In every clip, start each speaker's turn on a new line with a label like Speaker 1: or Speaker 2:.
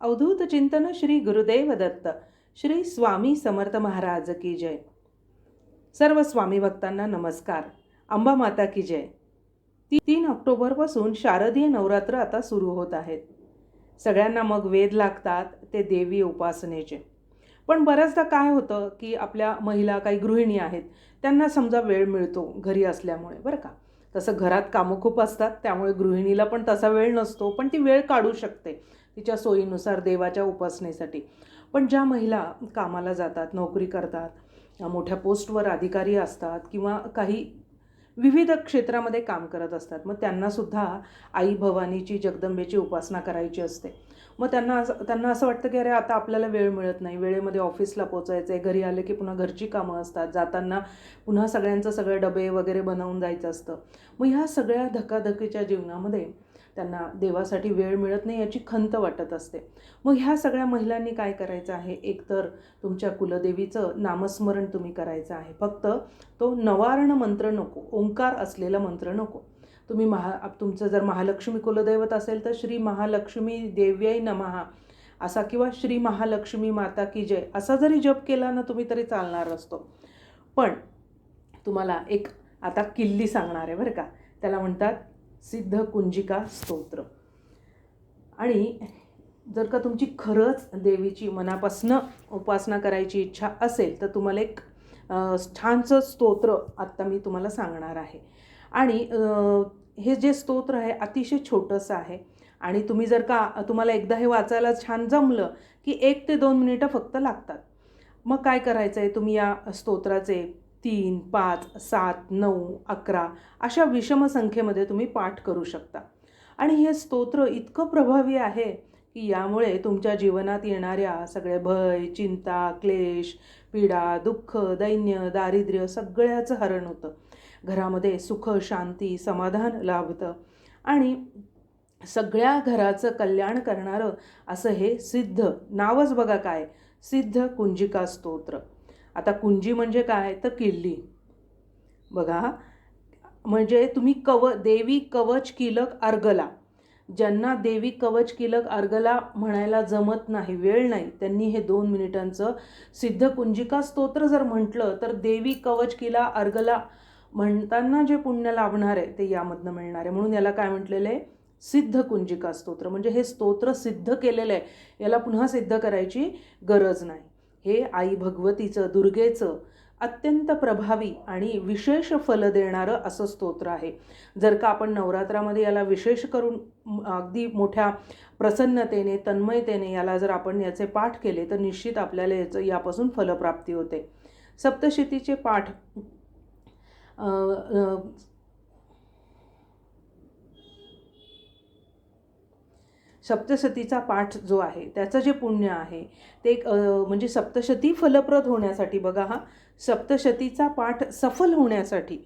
Speaker 1: अवधूत चिंतन श्री गुरुदेव दत्त. श्री स्वामी समर्थ महाराज की जय. सर्व स्वामी भक्तांना नमस्कार. अंबा माता की जय. ती तीन ऑक्टोबरपासून शारदीय नवरात्र आता सुरू होत आहेत. सगळ्यांना मग वेद लागतात ते देवी उपासनेचे. पण बऱ्याचदा काय होतं की आपल्या महिला काही गृहिणी आहेत त्यांना समजा वेळ मिळतो घरी असल्यामुळे बरं का? तसं घरात कामं खूप असतात त्यामुळे गृहिणीला पण तसा वेळ नसतो पण ती वेळ काढू शकते. तिच्या सोयीनुसार देवाच्या उपासनेसाठी. पण ज्या महिला कामाला जातात नोकरी करतात मोठ्या पोस्टवर अधिकारी असतात किंवा काही विविध क्षेत्रामध्ये काम करत असतात मग त्यांनासुद्धा आई भवानीची जगदंबेची उपासना करायची असते. मग त्यांना असं त्यांना असं वाटतं की अरे आता आपल्याला वेळ मिळत नाही. वेळेमध्ये ऑफिसला पोचायचं आहे घरी आले की पुन्हा घरची कामं असतात. जाताना पुन्हा सगळ्यांचं सगळे डबे वगैरे बनवून जायचं असतं. मग ह्या सगळ्या धकाधकीच्या जीवनामध्ये त्यांना देवासाठी वेळ मिळत नाही याची खंत वाटत असते. मग ह्या सगळ्या महिलांनी काय करायचं आहे? एकतर तुमच्या कुलदेवीचं नामस्मरण तुम्ही करायचं आहे. फक्त तो नवारण मंत्र नको ओंकार असलेला मंत्र नको. तुम्ही महा तुमचं जर महालक्ष्मी कुलदैवत असेल तर श्री महालक्ष्मी देव्यै नमहा असा किंवा श्री महालक्ष्मी माता की जय असा जरी जप केला ना तुम्ही तरी चालणार असतो. पण तुम्हाला एक आता किल्ली सांगणार आहे बरं का. त्याला म्हणतात सिद्ध कुंजिका स्तोत्र. आणि जर का तुमची खरंच देवीची मनापासनं उपासना करायची इच्छा असेल तर तुम्हाला एक छानसं स्तोत्र आत्ता मी तुम्हाला सांगणार आहे. आणि हे जे स्तोत्र आहे अतिशय छोटंसं आहे. आणि तुम्ही जर का तुम्हाला एकदा हे वाचायला छान जमलं की एक ते दोन मिनिटं फक्त लागतात. मग काय करायचं आहे तुम्ही या स्तोत्राचे तीन पाच सात नऊ अकरा अशा विषम संख्येमध्ये तुम्ही पाठ करू शकता. आणि हे स्तोत्र इतकं प्रभावी आहे की यामुळे तुमच्या जीवनात येणाऱ्या सगळे भय चिंता क्लेश पीडा दुःख दैन्य दारिद्र्य सगळ्याचं हरण होतं. घरामध्ये सुख शांती समाधान लाभतं. आणि सगळ्या घराचं कल्याण करणारं असं हे सिद्ध नावच बघा काय सिद्ध कुंजिका स्तोत्र. आता कुंजी म्हणजे काय? तर किल्ली. बघा म्हणजे तुम्ही कव देवी कवच किलक अर्गला. ज्यांना देवी कवच किलक अर्गला म्हणायला जमत नाही वेळ नाही त्यांनी हे दोन मिनिटांचं सिद्ध कुंजिका स्तोत्र जर म्हटलं तर देवी कवच किला अर्गला म्हणताना जे पुण्य लाभणार आहे ते यामधनं मिळणार. आहे म्हणून याला काय म्हटलेलं आहे? सिद्ध कुंजिका स्तोत्र. म्हणजे हे स्तोत्र सिद्ध केलेलं आहे. याला पुन्हा सिद्ध करायची गरज नाही. हे आई भगवतीचं दुर्गेचं अत्यंत प्रभावी आणि विशेष फल देणारं असं स्तोत्र आहे. जर का आपण नवरात्रामध्ये याला विशेष करून अगदी मोठ्या प्रसन्नतेने तन्मयतेने याला जर आपण याचे पाठ केले तर निश्चित आपल्याला याचं यापासून फलप्राप्ती होते. सप्तशतीचे पाठ सप्तशतीचा पाठ जो आहे त्याचं जे पुण्य आहे ते एक म्हणजे सप्तशती फलप्रद होण्यासाठी बघा हा सप्तशतीचा पाठ सफल होण्यासाठी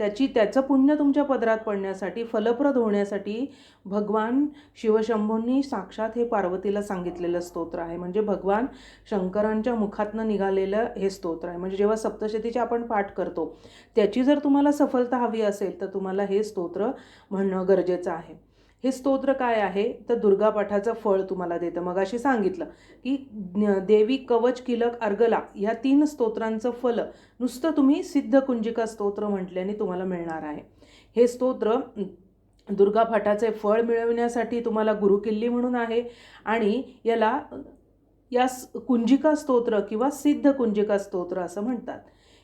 Speaker 1: त्याची त्याचं पुण्य तुमच्या पदरात पडण्यासाठी फलप्रद होण्यासाठी भगवान शिवशंभूंनी साक्षात हे पार्वतीला सांगितलेलं स्तोत्र आहे. म्हणजे भगवान शंकरांच्या मुखातनं निघालेलं हे स्तोत्र आहे. म्हणजे जेव्हा सप्तशतीचे आपण पाठ करतो त्याची जर तुम्हाला सफलता हवी असेल तर तुम्हाला हे स्तोत्र म्हणणं गरजेचं आहे. हे स्तोत्र काय आहे? तर दुर्गापाठाचं फळ तुम्हाला देतं. मग अशी सांगितलं की देवी कवच किलक अर्गला ह्या तीन स्तोत्रांचं फल नुसतं तुम्ही सिद्ध कुंजिका स्तोत्र म्हटल्याने तुम्हाला मिळणार आहे. हे स्तोत्र दुर्गापाठाचे फळ मिळविण्यासाठी तुम्हाला गुरुकिल्ली म्हणून आहे आणि याला या कुंजिका स्तोत्र किंवा सिद्ध कुंजिका स्तोत्र असं म्हणतात.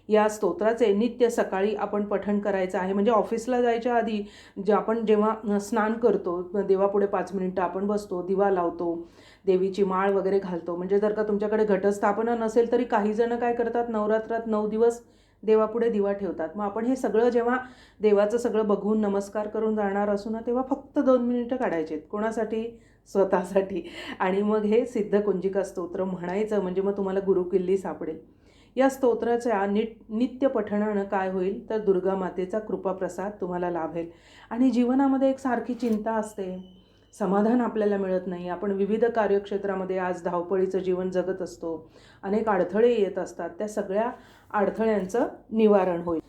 Speaker 1: या स्तोत्राचे नित्य सकाळी आपण पठण करायचं आहे. म्हणजे ऑफिसला जायच्या आधी जे आपण जेव्हा स्नान करतो देवापुढे पाच मिनिटं आपण बसतो दिवा लावतो देवीची माळ वगैरे घालतो. म्हणजे जर का तुमच्याकडे घटस्थापना नसेल तरी काही जणं काय करतात नवरात्रात नऊ दिवस देवापुढे दिवा ठेवतात. मग आपण हे सगळं जेव्हा देवाचं सगळं बघून नमस्कार करून जाणार असू ना तेव्हा फक्त दोन मिनिटं काढायचे कोणासाठी? स्वतःसाठी. आणि मग हे सिद्ध कुंजिका स्तोत्र म्हणायचं म्हणजे मग तुम्हाला गुरुकिल्ली सापडेल. या स्तोत्राच्या निट नित्य पठणानं काय होईल? तर दुर्गा मातेचा कृपाप्रसाद तुम्हाला लाभेल. आणि जीवनामध्ये एक सारखी चिंता असते. समाधान आपल्याला मिळत नाही. आपण विविध कार्यक्षेत्रामध्ये आज धावपळीचं जीवन जगत असतो. अनेक अडथळे येत असतात. त्या सगळ्या अडथळ्यांचं निवारण होईल.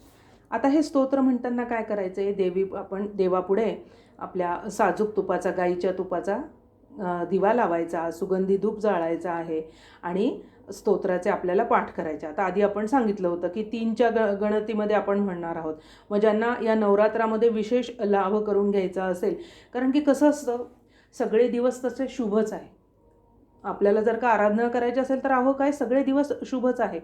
Speaker 1: आता हे स्तोत्र म्हणताना काय करायचं आहे देवी आपण देवापुढे आपल्या साजूक तुपाचा गाईच्या तुपाचा दिवा लावायचा. सुगंधी धूप जाळायचा आहे. आणि स्तोत्राचे आपल्याला पाठ करायचे. आता आधी आपण सांगितलं होतं की तीनच्या ग गणतीमध्ये आपण म्हणणार आहोत. मग ज्यांना या नवरात्रामध्ये विशेष लाभ करून घ्यायचा असेल कारण की कसं असतं सगळे दिवस तसे शुभच आहे. आपल्याला जर का आराधना करायची असेल तर अहो काय सगळे दिवस शुभच आहे.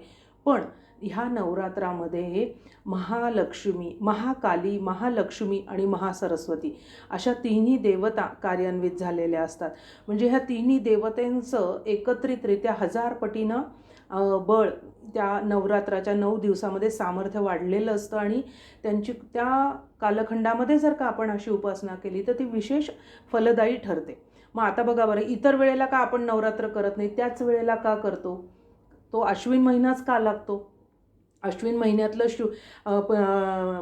Speaker 1: पण ह्या नवरात्रामध्ये महालक्ष्मी महाकाली महालक्ष्मी आणि महासरस्वती अशा तिन्ही देवता कार्यान्वित झालेल्या असतात. म्हणजे ह्या तिन्ही देवतेंचं एकत्रितरित्या हजार पटीनं बळ त्या नवरात्राच्या नऊ दिवसामध्ये सामर्थ्य वाढलेलं असतं आणि त्यांची त्या कालखंडामध्ये जर का आपण अशी उपासना केली तर ती विशेष फलदायी ठरते. मग आता बघा बरं इतर वेळेला का आपण नवरात्र करत नाही त्याच वेळेला का करतो? तो अश्विन महिनाच का लागतो? अश्विन महिन्यातलं शु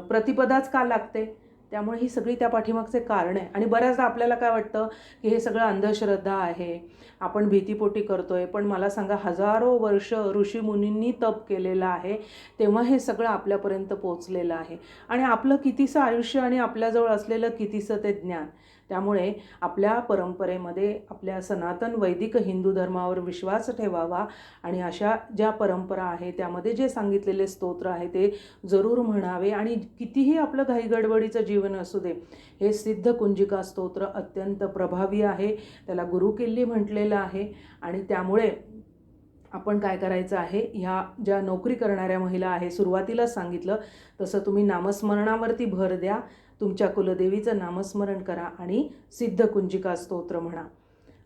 Speaker 1: प्रतिपदाच का लागते? त्यामुळे ही सगळी त्या पाठीमागचे कारण आहे. आणि बऱ्याचदा आपल्याला काय वाटतं की हे सगळं अंधश्रद्धा आहे. आपण भीतीपोटी करतो आहे पण मला सांगा हजारो वर्ष ऋषीमुनींनी तप केलेलं आहे तेव्हा हे सगळं आपल्यापर्यंत पोचलेलं आहे. आणि आपलं कितीसं आयुष्य आणि आपल्याजवळ असलेलं कितीसं ते ज्ञान. त्यामुळे आपल्या परंपरेमध्ये आपल्या सनातन वैदिक हिंदू धर्मावर विश्वास ठेवावा आणि अशा ज्या परंपरा आहे त्यामध्ये जे सांगितलेले स्तोत्र आहे ते जरूर म्हणावे आणि कितीही आपलं घाईगडबडीचं जीवन असू दे हे सिद्ध कुंजिका स्तोत्र अत्यंत प्रभावी आहे. त्याला गुरुकिल्ली म्हटलेलं आहे आणि त्यामुळे आपण काय करायचं आहे ह्या ज्या नोकरी करणाऱ्या महिला आहे सुरुवातीलाच सांगितलं तसं तुम्ही नामस्मरणावरती भर द्या. तुमच्या कुलदेवीचं नामस्मरण करा आणि सिद्ध कुंजिका स्तोत्र म्हणा.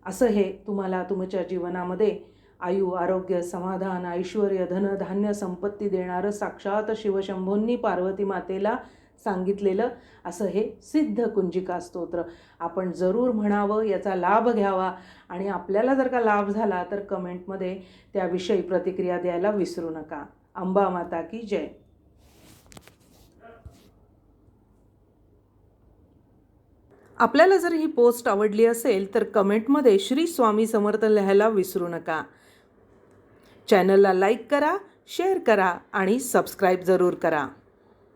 Speaker 1: असं हे तुम्हाला तुमच्या जीवनामध्ये आयु आरोग्य समाधान ऐश्वर धन धान्य संपत्ती देणारं साक्षात शिवशंभूंनी पार्वती मातेला सांगितलेलं असं हे सिद्ध कुंजिका स्तोत्र. आपण जरूर म्हणावं याचा लाभ घ्यावा आणि आपल्याला जर का लाभ झाला तर कमेंटमध्ये त्याविषयी प्रतिक्रिया द्यायला विसरू नका. अंबा माता की जय. आपल्याला जर ही पोस्ट आवडली असेल तर कमेंटमध्ये श्री स्वामी समर्थ लिहायला विसरू नका. चॅनलला लाईक करा शेअर करा आणि सबस्क्राईब जरूर करा.